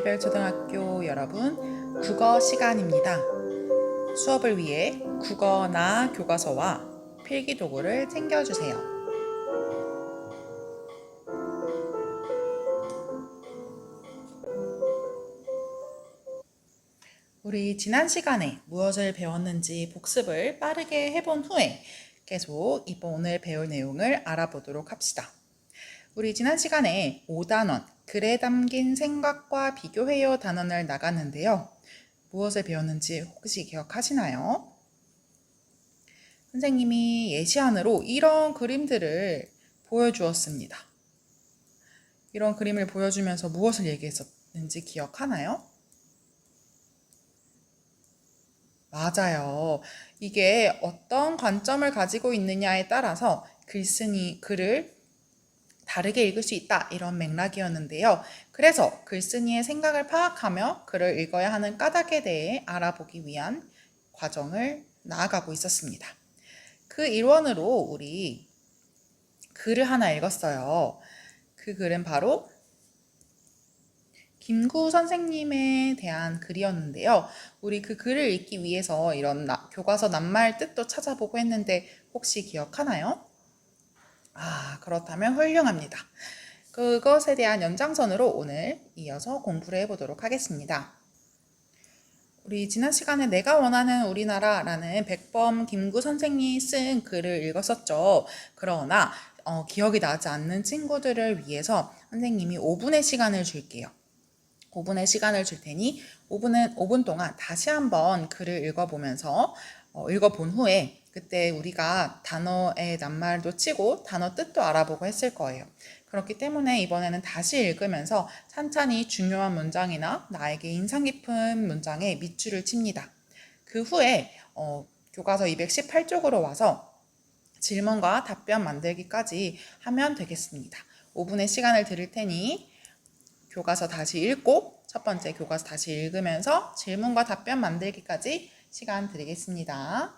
위레벨 초등학교 여러분. 국어 시간입니다. 수업을 위해 국어나 교과서와 필기 도구를 챙겨주세요. 우리 지난 시간에 무엇을 배웠는지 복습을 빠르게 해본 후에 계속 이번 오늘 배울 내용을 알아보도록 합시다. 우리 지난 시간에 5단원 글에 담긴 생각과 비교해요 단원을 나갔는데요. 무엇을 배웠는지 혹시 기억하시나요? 선생님이 예시안으로 이런 그림들을 보여주었습니다. 이런 그림을 보여주면서 무엇을 얘기했었는지 기억하나요? 맞아요. 이게 어떤 관점을 가지고 있느냐에 따라서 글쓴이 글을 다르게 읽을 수 있다. 이런 맥락이었는데요. 그래서 글쓴이의 생각을 파악하며 글을 읽어야 하는 까닭에 대해 알아보기 위한 과정을 나아가고 있었습니다. 그 일원으로 우리 글을 하나 읽었어요. 그 글은 바로 김구 선생님에 대한 글이었는데요. 우리 그 글을 읽기 위해서 이런 나- 교과서 낱말 뜻도 찾아보고 했는데 혹시 기억하나요? 아, 그렇다면 훌륭합니다. 그것에 대한 연장선으로 오늘 이어서 공부를 해보도록 하겠습니다. 우리 지난 시간에 내가 원하는 우리나라라는 백범 김구 선생이 쓴 글을 읽었었죠. 그러나 어, 기억이 나지 않는 친구들을 위해서 선생님이 5분의 시간을 줄게요. 5분의 시간을 줄 테니 5분은 5분 동안 다시 한번 글을 읽어보면서 어, 읽어본 후에 그때 우리가 단어의 낱말도 치고 단어 뜻도 알아보고 했을 거예요. 그렇기 때문에 이번에는 다시 읽으면서 찬찬히 중요한 문장이나 나에게 인상 깊은 문장에 밑줄을 칩니다. 그 후에 어, 교과서 218쪽으로 와서 질문과 답변 만들기까지 하면 되겠습니다. 5분의 시간을 드릴 테니 교과서 다시 읽고 첫 번째 교과서 다시 읽으면서 질문과 답변 만들기까지 시간 드리겠습니다.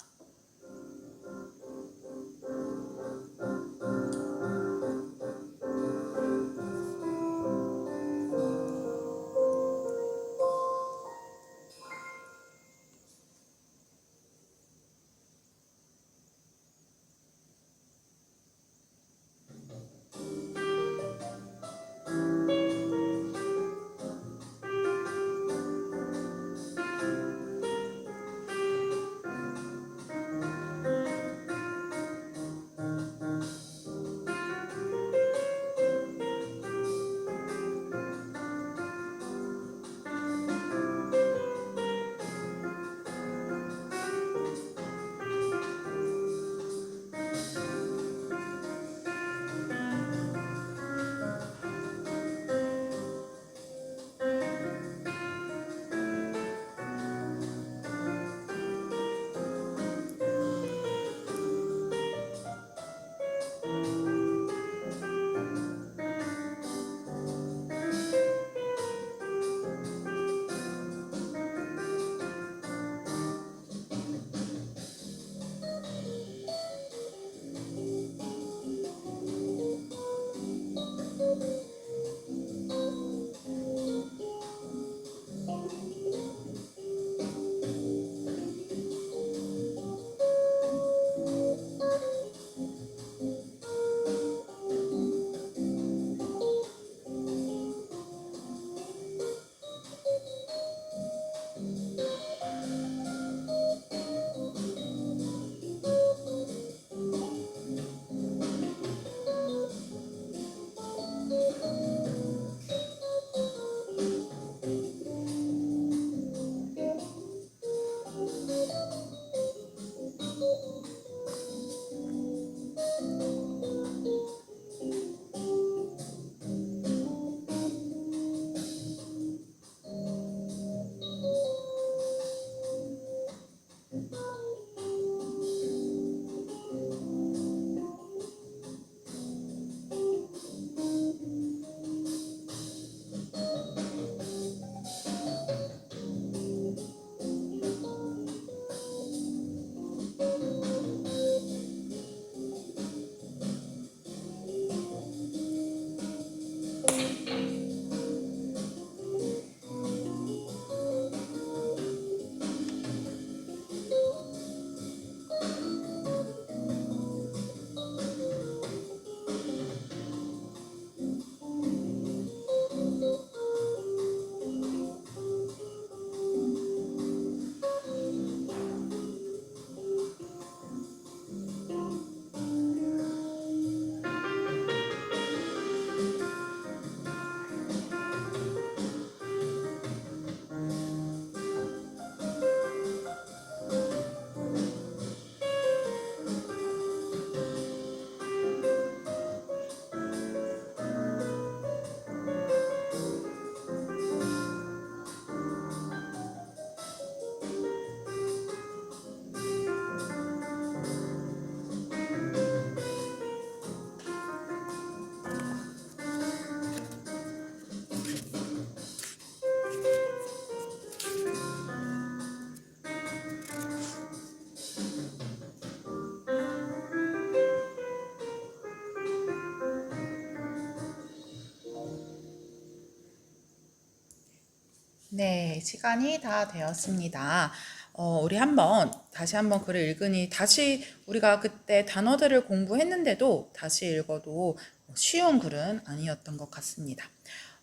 네, 시간이 다 되었습니다. 어, 우리 한번 다시 한번 글을 읽으니 다시 우리가 그때 단어들을 공부했는데도 다시 읽어도 쉬운 글은 아니었던 것 같습니다.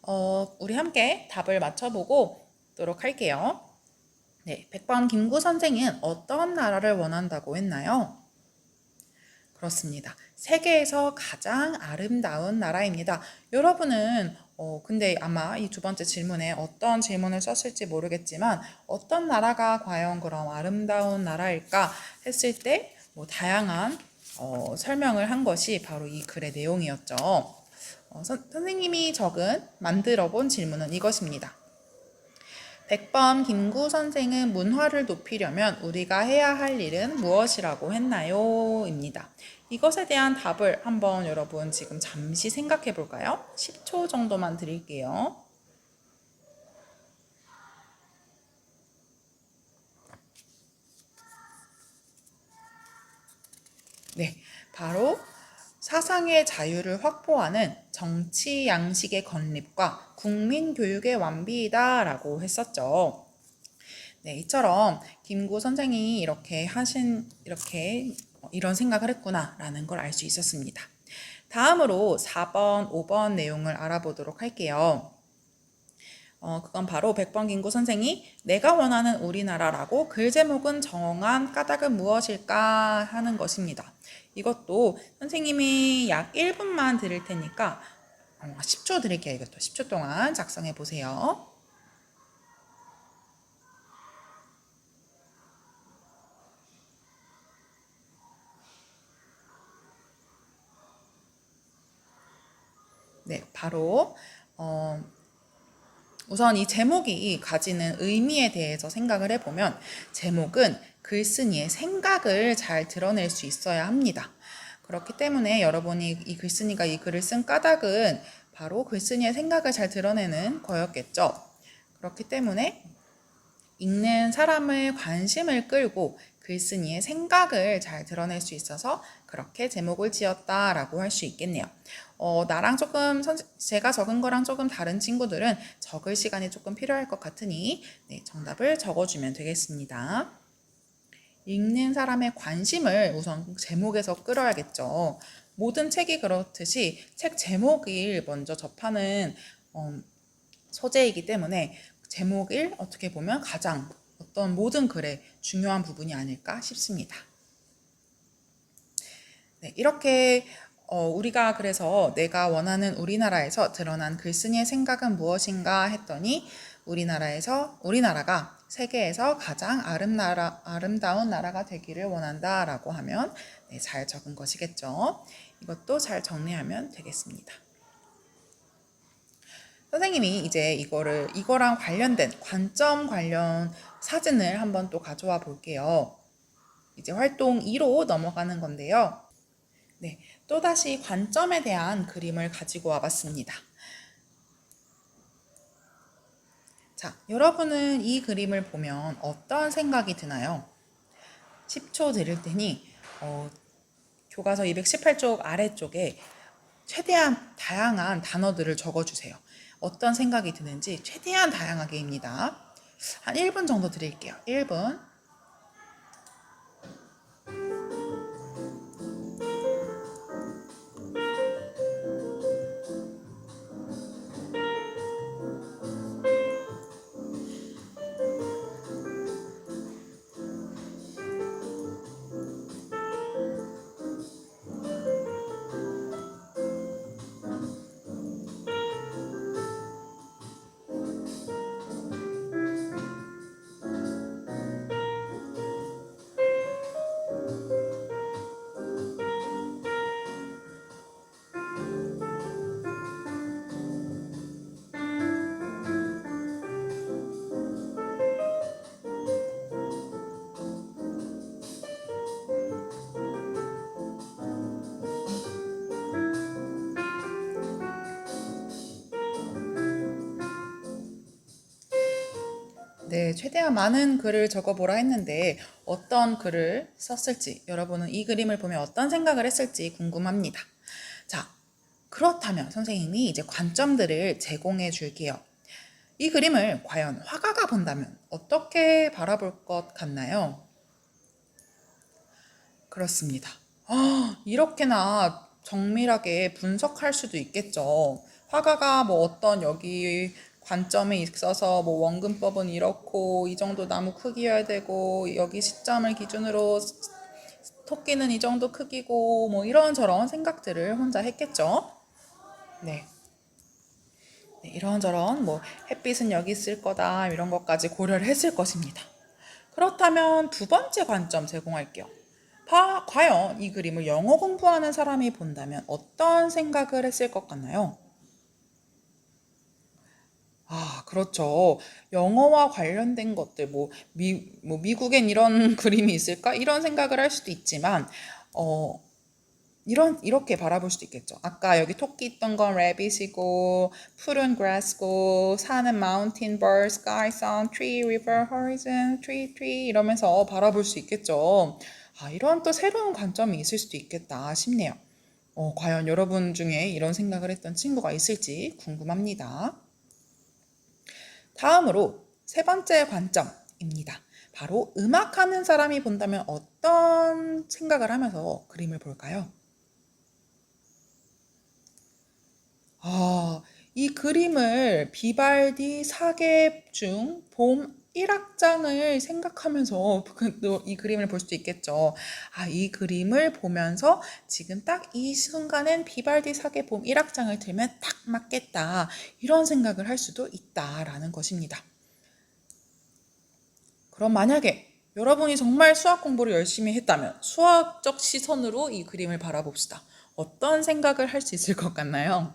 어, 우리 함께 답을 맞춰보고 도록 할게요. 네, 100번 김구 선생은 어떤 나라를 원한다고 했나요? 그렇습니다. 세계에서 가장 아름다운 나라입니다. 여러분은 어, 근데 아마 이 두 번째 질문에 어떤 질문을 썼을지 모르겠지만 어떤 나라가 과연 그럼 아름다운 나라일까 했을 때 뭐 다양한 어, 설명을 한 것이 바로 이 글의 내용이었죠. 어, 선, 선생님이 적은 만들어 본 질문은 이것입니다. 100번 김구 선생은 문화를 높이려면 우리가 해야 할 일은 무엇이라고 했나요? 입니다. 이것에 대한 답을 한번 여러분 지금 잠시 생각해 볼까요? 10초 정도만 드릴게요. 네, 바로 사상의 자유를 확보하는 정치 양식의 건립과 국민 교육의 완비이다라고 했었죠. 네, 이처럼 김구 선생이 이렇게 하신 이렇게 이런 생각을 했구나라는 걸 알 수 있었습니다. 다음으로 4번, 5번 내용을 알아보도록 할게요. 어, 그건 바로 백번 김구 선생이 내가 원하는 우리나라라고 글 제목은 정한 까닭은 무엇일까 하는 것입니다. 이것도 선생님이 약 1분만 드릴 테니까 10초 드릴게요. 이것도 10초 동안 작성해 보세요. 네, 바로 어, 우선 이 제목이 가지는 의미에 대해서 생각을 해보면 제목은 글쓴이의 생각을 잘 드러낼 수 있어야 합니다. 그렇기 때문에 여러분이 이 글쓴이가 이 글을 쓴 까닭은 바로 글쓴이의 생각을 잘 드러내는 거였겠죠. 그렇기 때문에 읽는 사람의 관심을 끌고 글쓴이의 생각을 잘 드러낼 수 있어서 그렇게 제목을 지었다라고 할 수 있겠네요. 어, 나랑 조금 선, 제가 적은 거랑 조금 다른 친구들은 적을 시간이 조금 필요할 것 같으니 네, 정답을 적어주면 되겠습니다. 읽는 사람의 관심을 우선 제목에서 끌어야겠죠. 모든 책이 그렇듯이 책 제목을 먼저 접하는 어, 소재이기 때문에 제목을 어떻게 보면 가장 어떤 모든 글의 중요한 부분이 아닐까 싶습니다. 네, 이렇게 어, 우리가 그래서 내가 원하는 우리나라에서 드러난 글쓴이의 생각은 무엇인가 했더니 우리나라에서 우리나라가 세계에서 가장 아름나라, 아름다운 나라가 되기를 원한다라고 하면 네, 잘 적은 것이겠죠. 이것도 잘 정리하면 되겠습니다. 선생님이 이제 이거를 이거랑 관련된 관점 관련 사진을 한번 또 가져와 볼게요. 이제 활동 2로 넘어가는 건데요. 네, 또다시 관점에 대한 그림을 가지고 와 봤습니다. 자, 여러분은 이 그림을 보면 어떤 생각이 드나요? 10초 드릴 테니 어, 교과서 218쪽 아래쪽에 최대한 다양한 단어들을 적어주세요. 어떤 생각이 드는지 최대한 다양하게입니다. 한 1분 정도 드릴게요. 1분. 네, 최대한 많은 글을 적어보라 했는데 어떤 글을 썼을지 여러분은 이 그림을 보면 어떤 생각을 했을지 궁금합니다. 자, 그렇다면 선생님이 이제 관점들을 제공해 줄게요. 이 그림을 과연 화가가 본다면 어떻게 바라볼 것 같나요? 그렇습니다. 아, 이렇게나 정밀하게 분석할 수도 있겠죠. 화가가 뭐 어떤 여기 관점에 있어서 뭐 원근법은 이렇고 이 정도 나무 크기여야 되고 여기 시점을 기준으로 토끼는 이 정도 크기고 뭐 이런저런 생각들을 혼자 했겠죠. 네. 네, 이런저런 뭐 햇빛은 여기 있을 거다 이런 것까지 고려를 했을 것입니다. 그렇다면 두 번째 관점 제공할게요. 바, 과연 이 그림을 영어 공부하는 사람이 본다면 어떤 생각을 했을 것 같나요? 아, 그렇죠. 영어와 관련된 것들, 뭐, 미, 뭐, 미국엔 이런 그림이 있을까? 이런 생각을 할 수도 있지만, 어, 이런, 이렇게 바라볼 수도 있겠죠. 아까 여기 토끼 있던 건 rabbit이고, 푸른 grass고, 산은 mountain, bird, sky, sun, tree 이러면서 바라볼 수 있겠죠. 아, 이런 또 새로운 관점이 있을 수도 있겠다 싶네요. 어, 과연 여러분 중에 이런 생각을 했던 친구가 있을지 궁금합니다. 다음으로 세 번째 관점입니다. 바로 음악하는 사람이 본다면 어떤 생각을 하면서 그림을 볼까요? 아, 이 그림을 비발디 사계 중 봄 1악장을 생각하면서 그또이 그림을 볼 수도 있겠죠. 아, 이 그림을 보면서 지금 딱 이 순간엔 비발디 사계 봄 1악장을 들면 딱 맞겠다. 이런 생각을 할 수도 있다라는 것입니다. 그럼 만약에 여러분이 정말 수학 공부를 열심히 했다면 수학적 시선으로 이 그림을 바라봅시다. 어떤 생각을 할 수 있을 것 같나요?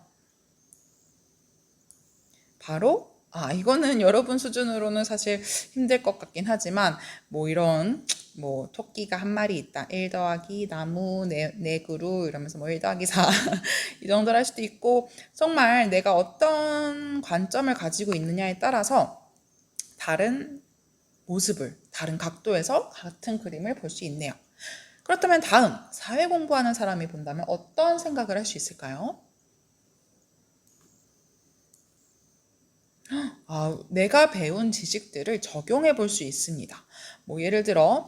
바로 아 이거는 여러분 수준으로는 사실 힘들 것 같긴 하지만 뭐 이런 뭐 토끼가 한 마리 있다 1 더하기 나무 네, 네 그루 이러면서 뭐 1 더하기 4 이 정도를 할 수도 있고 정말 내가 어떤 관점을 가지고 있느냐에 따라서 다른 모습을 다른 각도에서 같은 그림을 볼 수 있네요. 그렇다면 다음 사회 공부하는 사람이 본다면 어떤 생각을 할 수 있을까요? 아, 내가 배운 지식들을 적용해 볼 수 있습니다. 뭐 예를 들어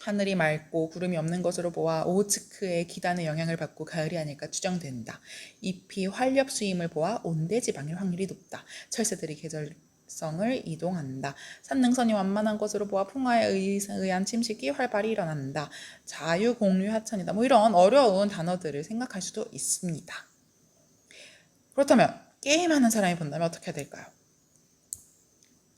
하늘이 맑고 구름이 없는 것으로 보아 오호츠크의 기단의 영향을 받고 가을이 아닐까 추정된다. 잎이 활렵 수임을 보아 온대 지방일 확률이 높다. 철새들이 계절 성을 이동한다. 산능선이 완만한 것으로 보아 풍화에 의- 의한 침식이 활발히 일어난다. 자유, 공유, 하천이다. 뭐 이런 어려운 단어들을 생각할 수도 있습니다. 그렇다면 게임하는 사람이 본다면 어떻게 해야 될까요?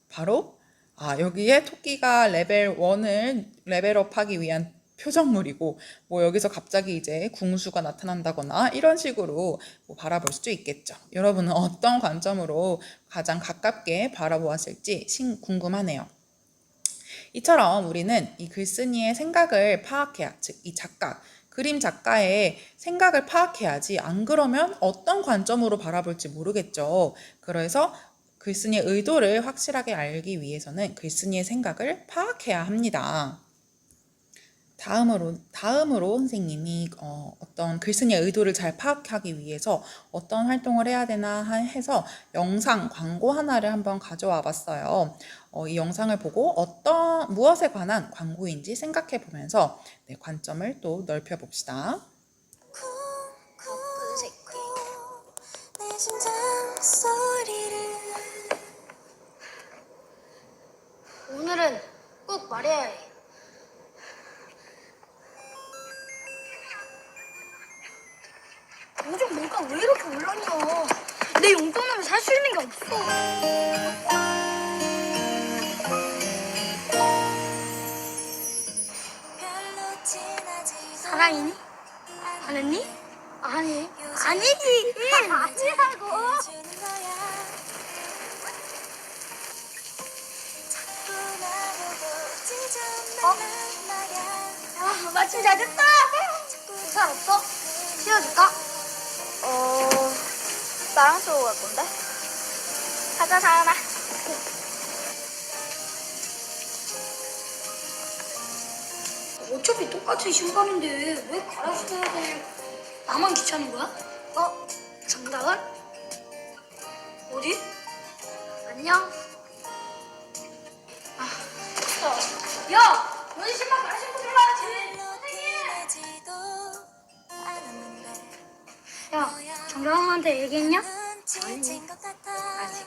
바로 아 여기에 토끼가 레벨 1을 레벨업하기 위한 표정물이고 뭐 여기서 갑자기 이제 궁수가 나타난다거나 이런 식으로 뭐 바라볼 수도 있겠죠. 여러분은 어떤 관점으로 가장 가깝게 바라보았을지 신- 궁금하네요. 이처럼 우리는 이 글쓴이의 생각을 파악해야, 즉, 이 작가, 그림 작가의 생각을 파악해야지, 안 그러면 어떤 관점으로 바라볼지 모르겠죠. 그래서 글쓴이의 의도를 확실하게 알기 위해서는 글쓴이의 생각을 파악해야 합니다. 다음으로, 다음으로 선생님이 어, 어떤 글쓴이의 의도를 잘 파악하기 위해서 어떤 활동을 해야 되나 하- 해서 영상 광고 하나를 한번 가져와 봤어요. 어, 이 영상을 보고 어떤, 무엇에 관한 광고인지 생각해 보면서 네, 관점을 또 넓혀 봅시다. 오늘은 꼭 말해야 해. 요즘 물가 왜 이렇게 올랐냐? 내 용돈 없이 살수 있는 게 없어. 사랑이니? 안 했니? 아니. 아니지. 아니라고. 어? 아, 마침 잘 됐다. 살 없어? 씌워줄까? 어, 나랑 쓰고 갈 건데. 가자, 사연아. 어차피 똑같은 신발인데 왜 갈아서 해야 돼? 나만 귀찮은 거야? 어? 정답은? 어디? 안녕. 아, 야, 너희 신발 다시 신고 들어가야지. 야, 정장한테 얘기했냐? 같아 아직.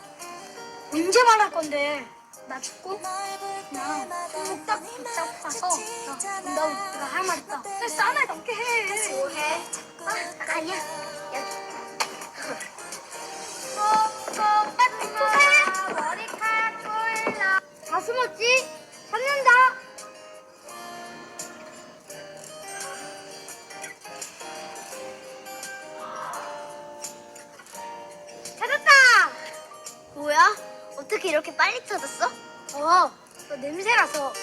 언제 말할 건데? 나 죽고? 그냥 때마다 손목 딱 너니 붙잡고 가서 야, 마주치잖아. 너 내가 할 말 있다. 왜 싸움을 넘게 해? 뭐해? 아, 아니야. 야. 꼬꼬 머리카락 꼴라 다 숨었지? 찾는다 찾았다 어떻게 이렇게 빨리 찾았어? 어, 너 냄새라서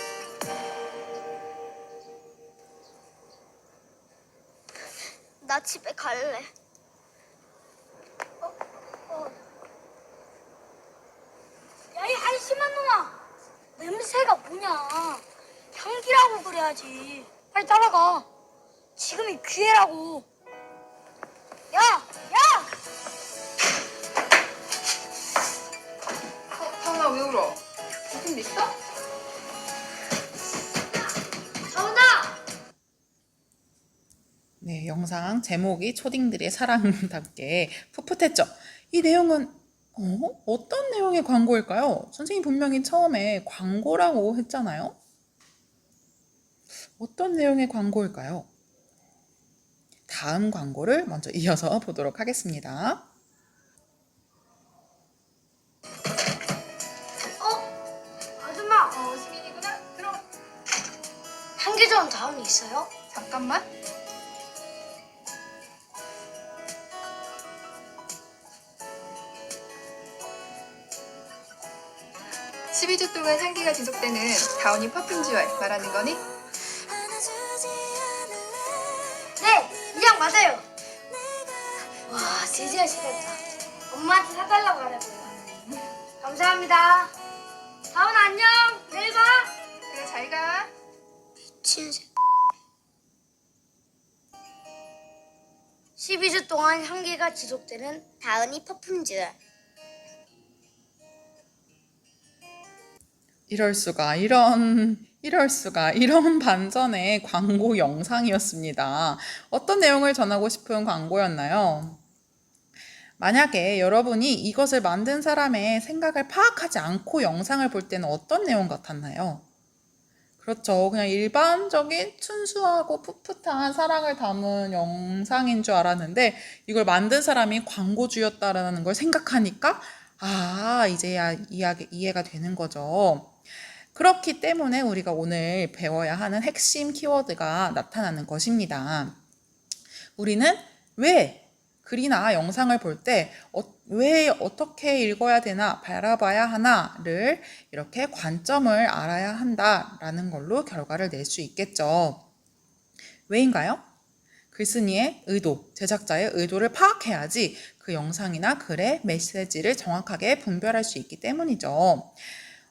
나 집에 갈래 어, 어. 야, 이 한심한 놈아! 냄새가 뭐냐? 향기라고 그래야지. 빨리 따라가. 지금이 기회라고. 영상 제목이 초딩들의 사랑답게 풋풋했죠. 이 내용은 어? 어떤 내용의 광고일까요? 선생님 분명히 처음에 광고라고 했잖아요. 어떤 내용의 광고일까요? 다음 광고를 먼저 이어서 보도록 하겠습니다. 어? 아줌마! 어, 시민이구나. 들어. 향기 좋은 다운이 있어요? 잠깐만. 십이 주 동안 향기가 지속되는 다우니 퍼퓸즈월 말하는 거니? 네! 이장 맞아요! 와, 드디어 시켰다. 엄마한테 사달라고 하려고요. 감사합니다. 다운 안녕! 내일 봐! 그래 잘 가. 친새 12주 동안 향기가 지속되는 다은이 퍼퓸즈 이럴 수가 이런 이럴 수가 이런 반전의 광고 영상이었습니다. 어떤 내용을 전하고 싶은 광고였나요? 만약에 여러분이 이것을 만든 사람의 생각을 파악하지 않고 영상을 볼 때는 어떤 내용 같았나요? 그렇죠. 그냥 일반적인 순수하고 풋풋한 사랑을 담은 영상인 줄 알았는데 이걸 만든 사람이 광고주였다라는 걸 생각하니까 아, 이제야 이해가, 이해가 되는 거죠. 그렇기 때문에 우리가 오늘 배워야 하는 핵심 키워드가 나타나는 것입니다. 우리는 왜 글이나 영상을 볼때왜 어떻게 읽어야 되나 바라봐야 하나를 이렇게 관점을 알아야 한다라는 걸로 결과를 낼 수 있겠죠. 왜인가요? 글쓴이의 의도, 제작자의 의도를 파악해야지 그 영상이나 글의 메시지를 정확하게 분별할 수 있기 때문이죠.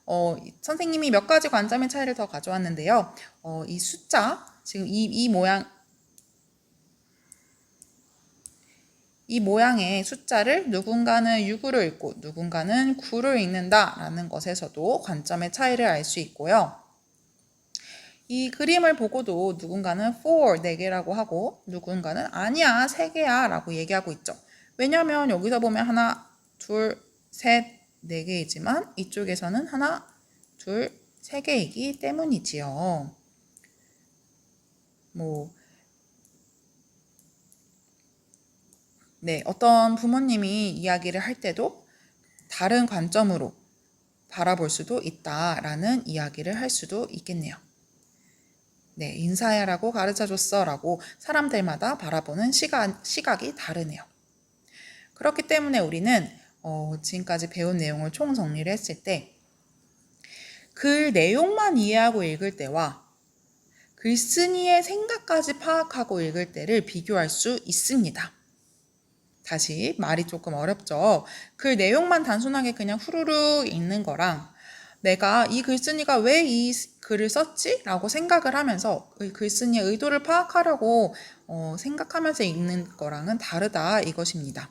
어, 이- 선생님이 몇 가지 관점의 차이를 더 가져왔는데요. 어, 이 숫자, 지금 이, 이 모양, 이 모양의 숫자를 누군가는 6으로 읽고 누군가는 9를 읽는다라는 것에서도 관점의 차이를 알 수 있고요. 이 그림을 보고도 누군가는 4, 4개라고 하고 누군가는 아니야, 3개야 라고 얘기하고 있죠. 왜냐면 여기서 보면 하나, 둘, 셋, 네 개이지만 이쪽에서는 하나, 둘, 세 개이기 때문이지요. 뭐, 네, 어떤 부모님이 이야기를 할 때도 다른 관점으로 바라볼 수도 있다라는 이야기를 할 수도 있겠네요. 네, 인사해라고 가르쳐 줬어라고 사람들마다 바라보는 시각, 시각이 다르네요. 그렇기 때문에 우리는 어, 지금까지 배운 내용을 총 정리를 했을 때 글 내용만 이해하고 읽을 때와 글쓴이의 생각까지 파악하고 읽을 때를 비교할 수 있습니다. 다시 말이 조금 어렵죠. 글 내용만 단순하게 그냥 후루룩 읽는 거랑 내가 이 글쓴이가 왜 이 글을 썼지? 라고 생각을 하면서 이 글쓴이의 의도를 파악하려고 어, 생각하면서 읽는 거랑은 다르다 이것입니다.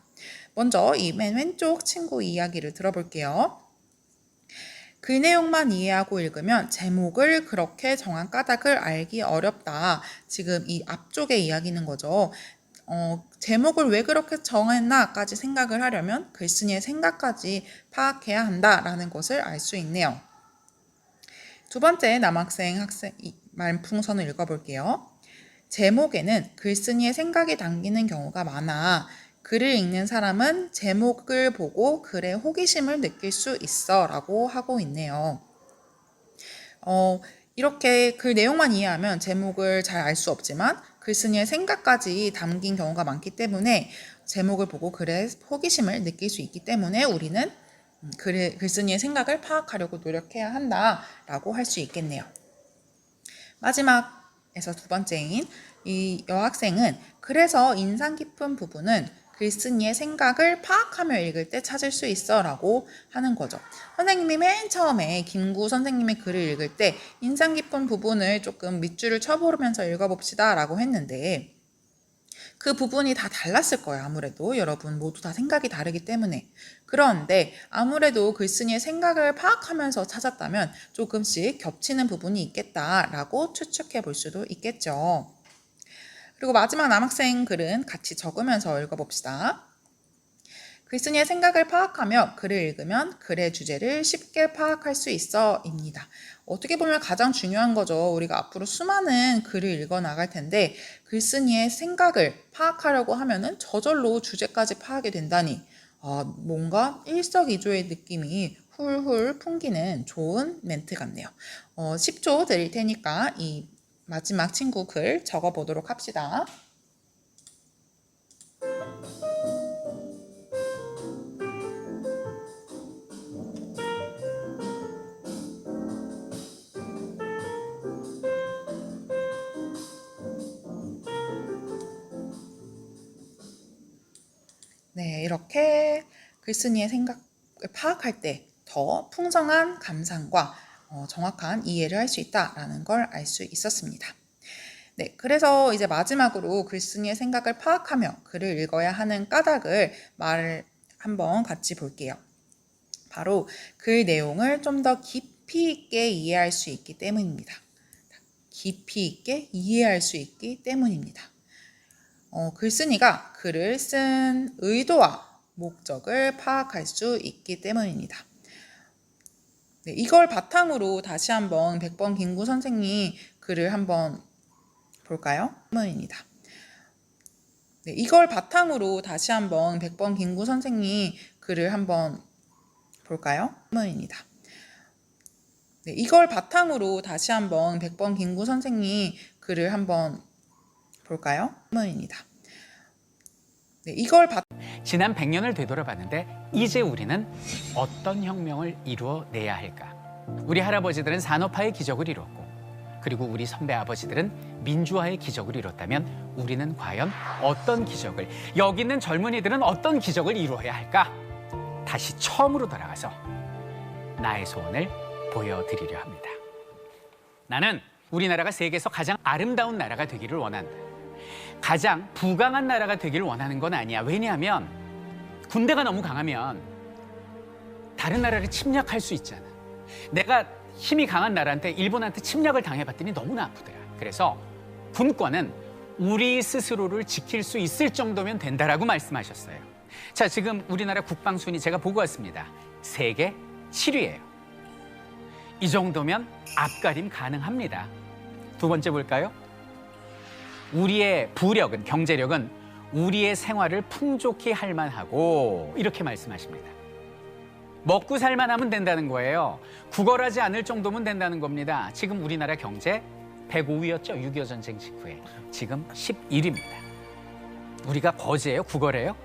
먼저 이 맨 왼쪽 친구 이야기를 들어볼게요. 그 내용만 이해하고 읽으면 제목을 그렇게 정한 까닭을 알기 어렵다. 지금 이 앞쪽에 이야기는 거죠. 어, 제목을 왜 그렇게 정했나까지 생각을 하려면 글쓴이의 생각까지 파악해야 한다라는 것을 알 수 있네요. 두 번째 남학생 학생 이 말풍선을 읽어볼게요. 제목에는 글쓴이의 생각이 담기는 경우가 많아. 글을 읽는 사람은 제목을 보고 글의 호기심을 느낄 수 있어 라고 하고 있네요. 어, 이렇게 글 내용만 이해하면 제목을 잘 알 수 없지만 글쓴이의 생각까지 담긴 경우가 많기 때문에 제목을 보고 글의 호기심을 느낄 수 있기 때문에 우리는 음, 글의, 글쓴이의 생각을 파악하려고 노력해야 한다라고 할 수 있겠네요. 마지막에서 두 번째인 이 여학생은 그래서 인상 깊은 부분은 글쓴이의 생각을 파악하며 읽을 때 찾을 수 있어 라고 하는 거죠. 선생님이 맨 처음에 김구 선생님의 글을 읽을 때 인상 깊은 부분을 조금 밑줄을 쳐보면서 읽어봅시다 라고 했는데 그 부분이 다 달랐을 거예요. 아무래도 여러분 모두 다 생각이 다르기 때문에. 그런데 아무래도 글쓴이의 생각을 파악하면서 찾았다면 조금씩 겹치는 부분이 있겠다라고 추측해 볼 수도 있겠죠. 그리고 마지막 남학생 글은 같이 적으면서 읽어봅시다. 글쓴이의 생각을 파악하며 글을 읽으면 글의 주제를 쉽게 파악할 수 있어입니다. 어떻게 보면 가장 중요한 거죠. 우리가 앞으로 수많은 글을 읽어 나갈 텐데 글쓴이의 생각을 파악하려고 하면은 저절로 주제까지 파악이 된다니 아, 뭔가 일석이조의 느낌이 훌훌 풍기는 좋은 멘트 같네요. 어, 10초 드릴 테니까 이 마지막 친구 글 적어 보도록 합시다. 네, 이렇게 글쓴이의 생각을 파악할 때 더 풍성한 감상과 어, 정확한 이해를 할 수 있다라는 걸 알 수 있었습니다. 네, 그래서 이제 마지막으로 글쓴이의 생각을 파악하며 글을 읽어야 하는 까닭을 말 한번 같이 볼게요. 바로 글 내용을 좀 더 깊이 있게 이해할 수 있기 때문입니다. 깊이 있게 이해할 수 있기 때문입니다. 어, 글쓴이가 글을 쓴 의도와 목적을 파악할 수 있기 때문입니다. 네, 이걸 바탕으로 다시 한번 100번 김구 선생님 글을 한번 볼까요? 때문입니다. 네, 이걸 바탕으로 다시 한번 100번 김구 선생님 글을 한번 볼까요? 때문입니다. 네, 이걸 바탕으로 다시 한번 100번 김구 선생님 글을 한번 볼까요? 때문입니다. 네, 이걸 바 지난 100년을 되돌아봤는데 이제 우리는 어떤 혁명을 이루어내야 할까? 우리 할아버지들은 산업화의 기적을 이뤘고 그리고 우리 선배 아버지들은 민주화의 기적을 이뤘다면 우리는 과연 어떤 기적을 여기 있는 젊은이들은 어떤 기적을 이루어야 할까? 다시 처음으로 돌아가서 나의 소원을 보여드리려 합니다. 나는 우리나라가 세계에서 가장 아름다운 나라가 되기를 원한다. 가장 부강한 나라가 되기를 원하는 건 아니야. 왜냐하면 군대가 너무 강하면 다른 나라를 침략할 수 있잖아. 내가 힘이 강한 나라한테 일본한테 침략을 당해봤더니 너무나 아프더라. 그래서 군권은 우리 스스로를 지킬 수 있을 정도면 된다라고 말씀하셨어요. 자, 지금 우리나라 국방 순위 제가 보고 왔습니다. 세계 7위예요. 이 정도면 앞가림 가능합니다. 두 번째 볼까요? 우리의 부력은 경제력은 우리의 생활을 풍족히 할 만하고 이렇게 말씀하십니다. 먹고 살만 하면 된다는 거예요. 구걸하지 않을 정도면 된다는 겁니다. 지금 우리나라 경제 105위였죠. 6.25 전쟁 직후에. 지금 11위입니다. 우리가 거지예요? 구걸해요?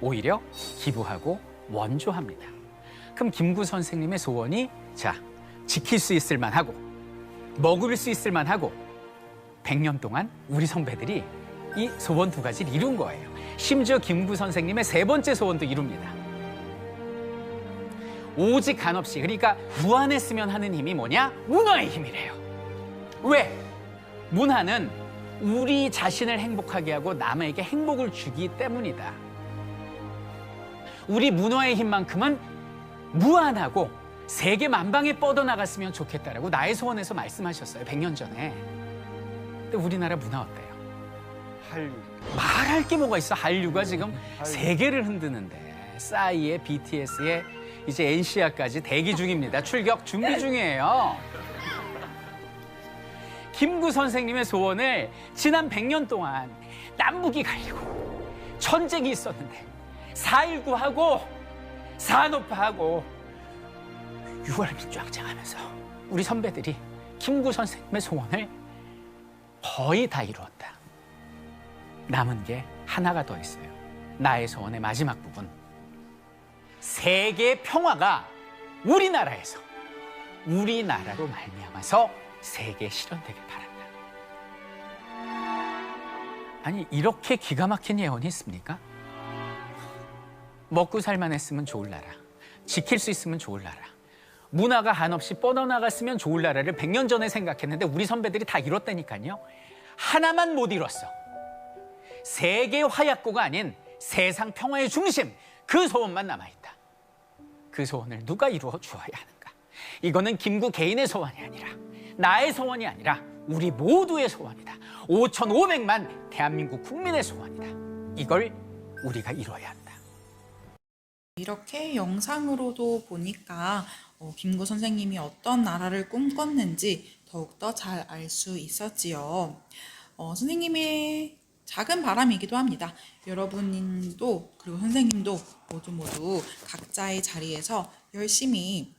오히려 기부하고 원조합니다. 그럼 김구 선생님의 소원이 자, 지킬 수 있을 만하고 먹을 수 있을 만하고 100년 동안 우리 선배들이 이 소원 두 가지를 이룬 거예요. 심지어 김구 선생님의 세 번째 소원도 이룹니다. 오직 한없이 그러니까 무한했으면 하는 힘이 뭐냐? 문화의 힘이래요. 왜? 문화는 우리 자신을 행복하게 하고 남에게 행복을 주기 때문이다. 우리 문화의 힘만큼은 무한하고 세계 만방에 뻗어나갔으면 좋겠다라고 나의 소원에서 말씀하셨어요. 100년 전에. 근데 우리나라 문화 어때요? 한류. 말할 게 뭐가 있어? 한류가 지금 한류. 세계를 흔드는데 싸이의 BTS의 이제 엔시아까지 대기 중입니다. 출격 준비 중이에요. 김구 선생님의 소원을 지난 100년 동안 남북이 갈리고 전쟁이 있었는데 4.19하고 산업화하고 6월 민주항쟁하면서 우리 선배들이 김구 선생님의 소원을 거의 다 이루었다. 남은 게 하나가 더 있어요. 나의 소원의 마지막 부분. 세계 평화가 우리나라에서 우리나라로 말미암아서 세계에 실현되길 바란다. 아니 이렇게 기가 막힌 예언이 있습니까? 먹고 살만 했으면 좋을 나라, 지킬 수 있으면 좋을 나라, 문화가 한없이 뻗어나갔으면 좋을 나라를 100년 전에 생각했는데 우리 선배들이 다 이뤘다니까요. 하나만 못 이뤘어. 세계 화약고가 아닌 세상 평화의 중심 그 소원만 남아있다. 그 소원을 누가 이루어 주어야 하는가? 이거는 김구 개인의 소원이 아니라 나의 소원이 아니라 우리 모두의 소원이다. 5,500만 대한민국 국민의 소원이다. 이걸 우리가 이루어야 한다. 이렇게 영상으로도 보니까 어, 김구 선생님이 어떤 나라를 꿈꿨는지 더욱더 잘 알 수 있었지요. 어, 선생님의 작은 바람이기도 합니다. 여러분도 그리고 선생님도 모두 모두 각자의 자리에서 열심히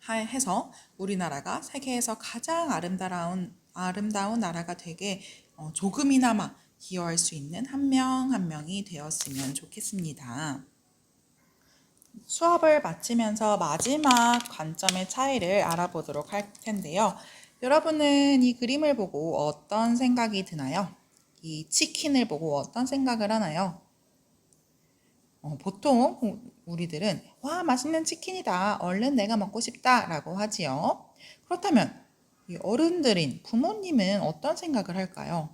하- 해서 우리나라가 세계에서 가장 아름다운 아름다운 나라가 되게 어, 조금이나마 기여할 수 있는 한 명한 명이 되었으면 좋겠습니다. 수업을 마치면서 마지막 관점의 차이를 알아보도록 할 텐데요. 여러분은 이 그림을 보고 어떤 생각이 드나요? 이 치킨을 보고 어떤 생각을 하나요? 어, 보통 우리들은 와 맛있는 치킨이다 얼른 내가 먹고 싶다라고 하지요. 그렇다면 이 어른들인 부모님은 어떤 생각을 할까요?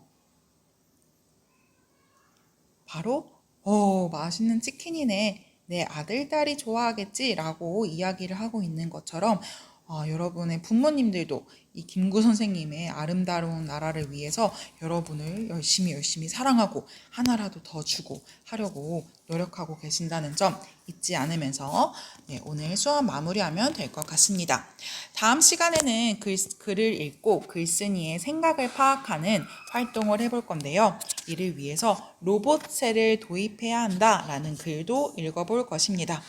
바로 어 맛있는 치킨이네 내 아들 딸이 좋아하겠지라고 이야기를 하고 있는 것처럼 아, 여러분의 부모님들도 이 김구 선생님의 아름다운 나라를 위해서 여러분을 열심히 열심히 사랑하고 하나라도 더 주고 하려고 노력하고 계신다는 점 잊지 않으면서 네, 오늘 수업 마무리하면 될 것 같습니다. 다음 시간에는 글, 글을 읽고 글쓴이의 생각을 파악하는 활동을 해볼 건데요. 이를 위해서 로봇세를 도입해야 한다라는 글도 읽어볼 것입니다.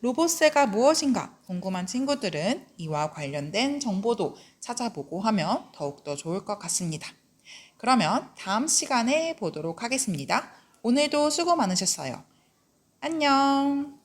로봇세가 무엇인가 궁금한 친구들은 이와 관련된 정보도 찾아보고 하면 더욱더 좋을 것 같습니다. 그러면 다음 시간에 보도록 하겠습니다. 오늘도 수고 많으셨어요. 안녕!